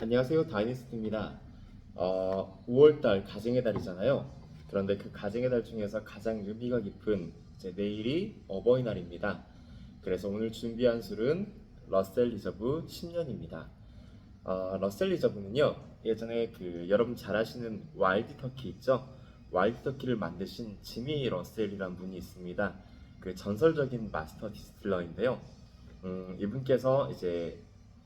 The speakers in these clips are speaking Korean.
안녕하세요 다이니스트입니다. 어, 5월달 가정의 달이잖아요. 그런데 그 가정의 달 중에서 가장 의미가 깊은 이제 내일이 어버이날입니다. 그래서 오늘 준비한 술은 러셀 리저브 10년입니다. 어, 러셀 리저브는요 예전에 그 여러분 잘 아시는 와일드 터키 있죠? 와일드 터키를 만드신 지미 러셀이라는 분이 있습니다. 그 전설적인 마스터 디스틸러인데요. 음, 이분께서 이제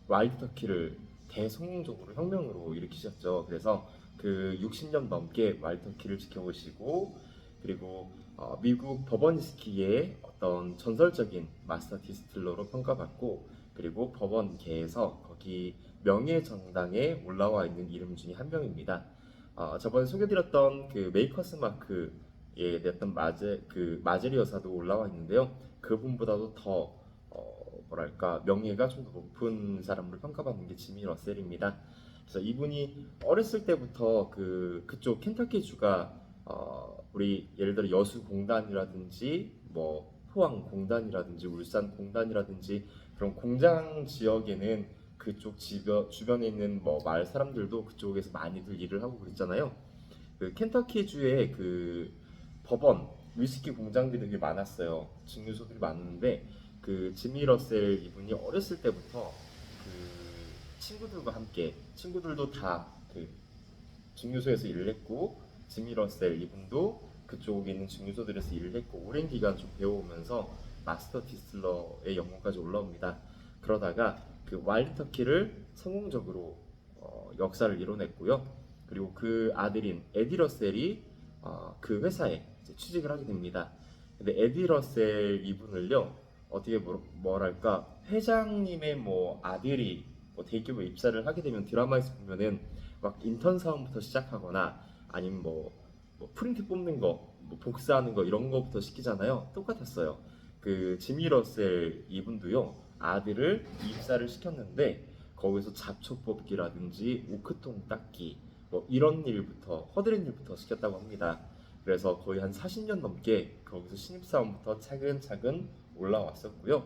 와일드 터키를 대성공적으로 혁명으로 일으키셨죠. 그래서 그 60년 넘게 와일드 터키를 지켜보시고 그리고 어, 미국 버번위스키의 어떤 전설적인 마스터 디스틸러로 평가받고 그리고 버번계에서 거기 명예 정당에 올라와 있는 이름 중에 한 명입니다. 어, 저번에 소개드렸던 그 메이커스 마크에 냈던 마제 그 마제리 여사도 올라와 있는데요. 그분보다도 더 어, 뭐랄까 명예가 좀 더 높은 사람으로 평가받는 게 지미 러셀입니다. 그래서 이분이 어렸을 때부터 그 그쪽 켄터키 주가 어, 우리 예를 들어 여수 공단이라든지 뭐 포항 공단이라든지 울산 공단이라든지 그런 공장 지역에는 그쪽 지변, 주변에 있는 뭐 마을 사람들도 그쪽에서 많이들 일을 하고 그랬잖아요. 그 켄터키 주에 그 법원 위스키 공장들이 되게 많았어요. 증류소들이 많은데 그 지미 러셀 이분이 어렸을 때부터 그 친구들과 함께 친구들도 다 그 증류소에서 일을 했고 지미 러셀 이분도 그쪽에 있는 증류소들에서 일을 했고 오랜 기간 좀 배워오면서 마스터 디스틸러의 영문까지 올라옵니다. 그러다가 그 와일드 터키를 성공적으로 어, 역사를 이뤄냈고요. 그리고 그 아들인 에디 러셀이 어, 그 회사에 취직을 하게 됩니다. 근데 에디 러셀 이분을요 어떻게 뭐, 뭐랄까 회장님의 뭐 아들이 뭐 대기업에 입사를 하게 되면 드라마에서 보면은 막 인턴 사원부터 시작하거나 아니면 뭐, 뭐 프린트 뽑는 거, 뭐 복사하는 거 이런 거부터 시키잖아요. 똑같았어요. 그 지미 러셀 이분도요 아들을 입사를 시켰는데 거기서 잡초 뽑기라든지 오크통 닦기 뭐 이런 일부터 허드렛 일부터 시켰다고 합니다. 그래서 거의 한 40년 넘게 거기서 신입사원부터 차근차근 올라왔었고요.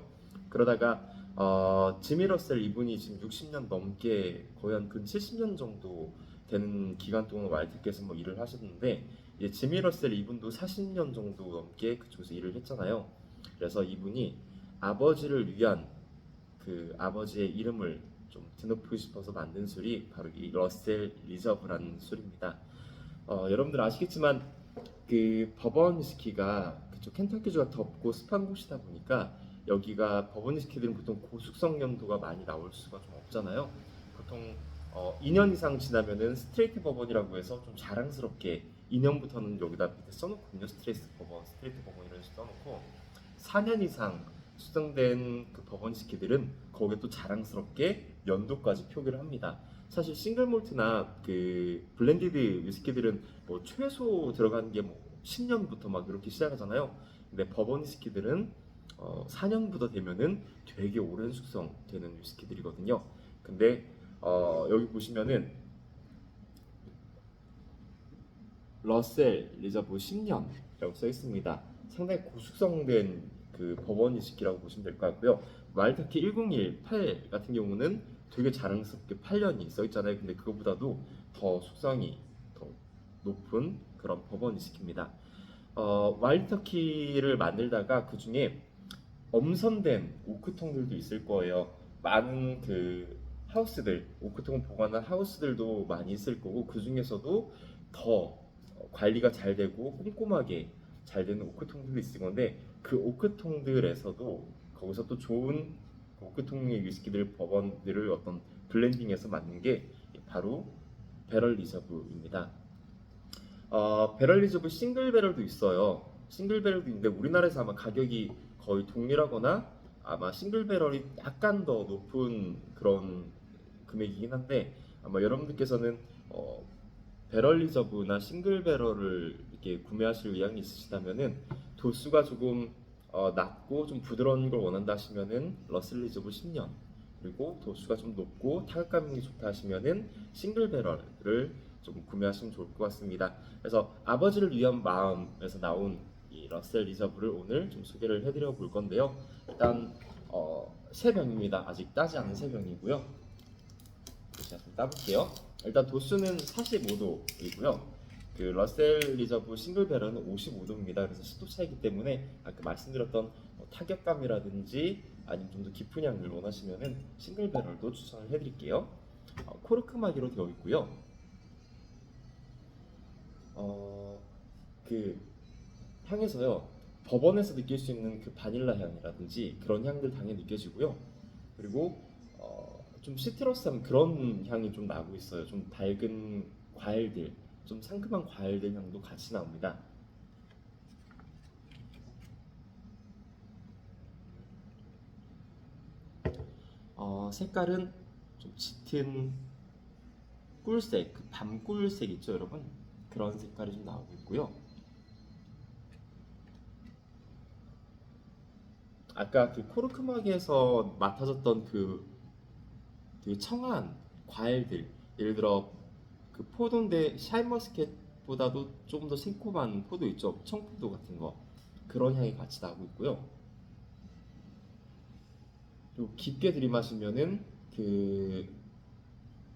그러다가 어, 지미 러셀 이분이 지금 60년 넘게 거의 한 근 70년 정도 되는 기간 동안 와일드께서 뭐 일을 하셨는데 이제 지미 러셀 이분도 40년 정도 넘게 그쪽에서 일을 했잖아요. 그래서 이분이 아버지를 위한 그 아버지의 이름을 좀 드높이고 싶어서 만든 술이 바로 이 러셀 리저브라는 술입니다. 어, 여러분들 아시겠지만 그 버번 위스키가 그쪽 켄터키주가 덥고 습한 곳이다 보니까 여기가 버번 위스키들은 보통 고숙성 연도가 많이 나올 수가 좀 없잖아요. 보통 어, 2년 이상 지나면은 스트레이트 버번이라고 해서 좀 자랑스럽게 2년부터는 여기다 밑에 써놓거든요. 스트레이트 버번, 스트레이트 버번 이런 식으로 써놓고 4년 이상 수정된 그 버번 위스키들은 거기에 또 자랑스럽게 연도까지 표기를 합니다. 사실 싱글 몰트나 그 블렌디드 위스키들은 뭐 최소 들어가는 게뭐 10년부터 막 이렇게 시작하잖아요. 근데 버번 위스키들은 어 4년부터 되면은 되게 오랜 숙성 되는 위스키들이거든요. 근데 어 여기 보시면은 러셀 리저브 10년이라고 써 있습니다. 상당히 고숙성된 그 버번 위스키라고 보시면 될 것 같고요. 말타키 1018 같은 경우는 되게 자랑스럽게 8년이 써 있잖아요. 근데 그거보다도 더 숙성이 더 높은 그런 버번 위스키입니다. 어, 와일드터키를 만들다가 그 중에 엄선된 오크통들도 있을 거예요. 많은 그 하우스들, 오크통을 보관한 하우스들도 많이 있을 거고 그 중에서도 더 관리가 잘 되고 꼼꼼하게 잘 되는 오크통들도 있을 건데 그 오크통들에서도 거기서 또 좋은 그 오크통의 위스키들 버번들을 어떤 블렌딩해서 만든 게 바로 배럴 리저브입니다. 어, 배럴 리저브 싱글 배럴도 있어요. 싱글 배럴도 있는데 우리나라에서 아마 가격이 거의 동일하거나 아마 싱글 배럴이 약간 더 높은 그런 금액이긴 한데 아마 여러분들께서는 어, 배럴 리저브나 싱글 배럴을 이렇게 구매하실 의향이 있으시다면은 도수가 조금 어, 낮고 좀 부드러운 걸 원한다 하시면은 러셀 리저브 10년 그리고 도수가 좀 높고 타격감이 좋다 하시면은 싱글 배럴을 좀 구매하시면 좋을 것 같습니다. 그래서 아버지를 위한 마음에서 나온 이 러셀 리저브를 오늘 좀 소개를 해드려 볼 건데요. 일단 어, 세 병입니다. 아직 따지 않은 세 병이고요. 제가 좀 따볼게요. 일단 도수는 45도이고요. 그 러셀 리저브 싱글 배럴은 55도입니다. 그래서 습도 차이기 때문에 아까 말씀드렸던 뭐 타격감이라든지 아니면 좀 더 깊은 향을 원하시면은 싱글 배럴도 추천을 해드릴게요. 어, 코르크 마기로 되어 있고요. 어, 그 향에서요. 법원에서 느낄 수 있는 그 바닐라 향이라든지 그런 향들 당연히 느껴지고요. 그리고 어, 좀 시트러스한 그런 향이 좀 나고 있어요. 좀 밝은 과일들, 좀 상큼한 과일들 향도 같이 나옵니다. 어, 색깔은 좀 짙은 꿀색, 그 밤꿀색 있죠, 여러분? 그런 색깔이 좀 나오고 있고요. 아까 그 코르크마기에서 맡아졌던 그 되게 청한 과일들, 예를 들어 그 포도인데 샤인머스켓보다도 조금 더 새콤한 포도 있죠, 청포도 같은 거 그런 향이 같이 나고 있고요. 그리고 깊게 들이마시면은 그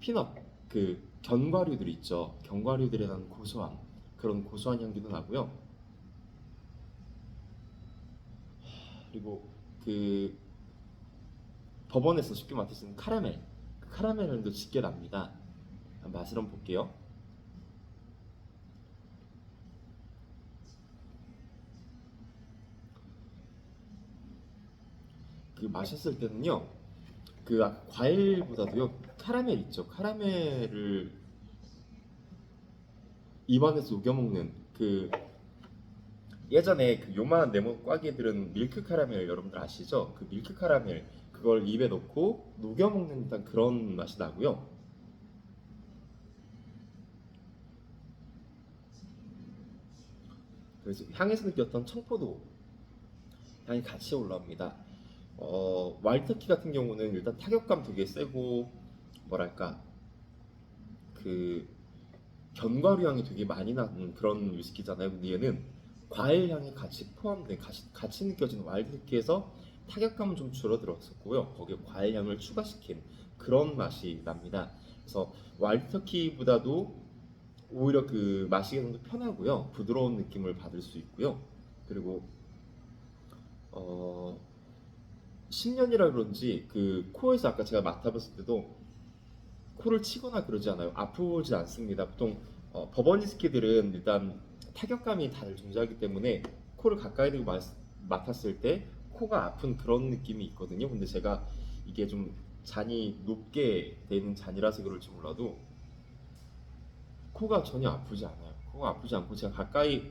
피넛, 그 견과류들 있죠, 견과류들에 나는 고소함. 그런 고소한 향기도 나고요. 그리고 그 법원에서 쉽게 맡을 수 있는 카라멜. 그 카라멜도 짙게 납니다. 맛을 한번 볼게요. 그 마셨을 때는요 그 과일보다도요 카라멜 있죠 카라멜을 입안에서 녹여 먹는 그 예전에 그 요만한 네모 꽉에 들은 밀크 카라멜 여러분들 아시죠? 그 밀크 카라멜 그걸 입에 넣고 녹여 먹는 듯한 그런 맛이 나고요. 그래서 향에서 느꼈던 청포도 향이 같이 올라옵니다. 어, 와일드터키 같은 경우는 일단 타격감 되게 세고 뭐랄까 그 견과류 향이 되게 많이 나는 그런 위스키잖아요. 근데 얘는 과일 향이 같이 포함된 같이, 같이 느껴지는 와일드키에서 타격감은 좀 줄어들었었고요. 거기에 과일 향을 추가시킨 그런 맛이 납니다. 그래서 와일드터키보다도 오히려 그 마시기 좀 더 편하고요. 부드러운 느낌을 받을 수 있고요. 그리고 어 10년이라 그런지 그 코에서 아까 제가 맡아봤을 때도 코를 치거나 그러지 않아요. 아프지 않습니다. 보통 어, 버번 위스키들은 일단 타격감이 다들 존재하기 때문에 코를 가까이 대고 맡, 맡았을 때 코가 아픈 그런 느낌이 있거든요. 근데 제가 이게 좀 잔이 높게 되는 잔이라서 그럴지 몰라도 코가 전혀 아프지 않아요. 코가 아프지 않고 제가 가까이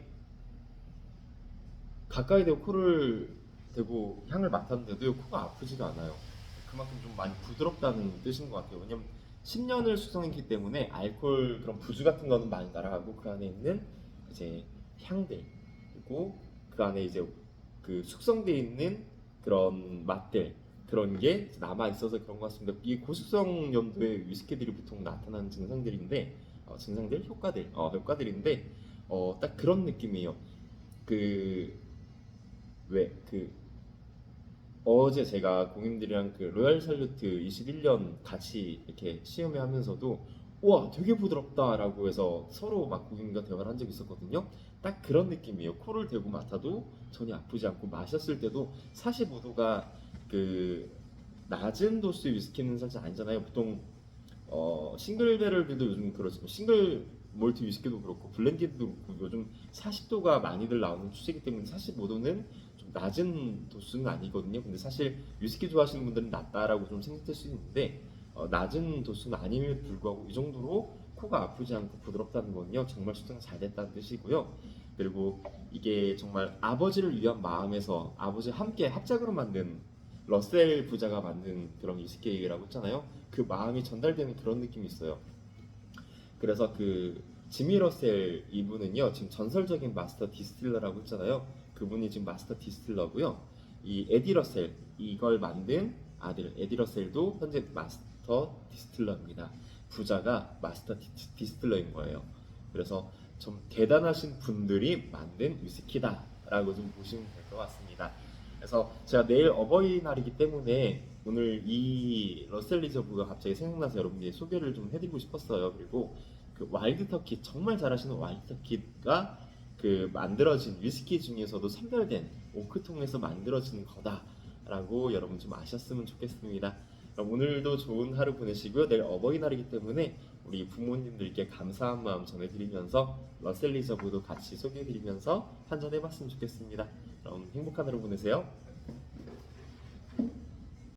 가까이 대고 코를 대고 향을 맡았는데도 코가 아프지가 않아요. 그만큼 좀 많이 부드럽다는 뜻인 것 같아요. 왜냐면 10년을 숙성했기 때문에 알코올 그런 부주 같은 거는 많이 날아가고 그 안에 있는 이제 향들 그리고 그 안에 이제 그 숙성돼 있는 그런 맛들 그런 게 남아 있어서 그런 것 같습니다. 이 고숙성 연도의 위스키들이 보통 나타나는 증상들인데 어, 증상들 효과들 어, 효과들인데 어, 딱 그런 느낌이에요. 그 왜그 어제 제가 공인들이랑 그 로얄 살루트 21년 같이 이렇게 시음회 하면서도 우와 되게 부드럽다라고 해서 서로 막 고객님과 대화를 한 적이 있었거든요. 딱 그런 느낌이에요. 코를 대고 맡아도 전혀 아프지 않고 마셨을 때도 45도가 그 낮은 도수의 위스키는 사실 아니잖아요. 보통 어, 싱글 배럴들도 요즘 그렇지만 싱글 몰트 위스키도 그렇고 블렌디드도 그렇고 요즘 40도가 많이들 나오는 추세이기 때문에 45도는 좀 낮은 도수는 아니거든요. 근데 사실 위스키 좋아하시는 분들은 낮다라고 좀 생각될 수 있는데 어, 낮은 도수는 아님에도 불구하고 이 정도로 코가 아프지 않고 부드럽다는 건요 정말 수정이 잘 됐다는 뜻이고요. 그리고 이게 정말 아버지를 위한 마음에서 아버지 함께 합작으로 만든 러셀 부자가 만든 그런 위스키라고 했잖아요. 그 마음이 전달되는 그런 느낌이 있어요. 그래서 그 지미 러셀 이분은요 지금 전설적인 마스터 디스틸러라고 했잖아요. 그분이 지금 마스터 디스틸러고요. 이 에디 러셀 이걸 만든 아들 에디 러셀도 현재 마스터 디스틸러입니다. 부자가 마스터 디, 디스틸러인 거예요. 그래서 좀 대단하신 분들이 만든 위스키다라고 좀 보시면 될 것 같습니다. 그래서 제가 내일 어버이날이기 때문에 오늘 이 러셀 리저브가 갑자기 생각나서 여러분께 소개를 좀 해드리고 싶었어요. 그리고 그 와일드 터키 정말 잘하시는 와일드 터키가 그 만들어진 위스키 중에서도 선별된 오크통에서 만들어진 거다라고 여러분 좀 아셨으면 좋겠습니다. 그럼 오늘도 좋은 하루 보내시고요. 내일 어버이날이기 때문에 우리 부모님들께 감사한 마음 전해드리면서 러셀 리저브도 같이 소개해드리면서 한잔 해봤으면 좋겠습니다. 그럼 행복한 하루 보내세요.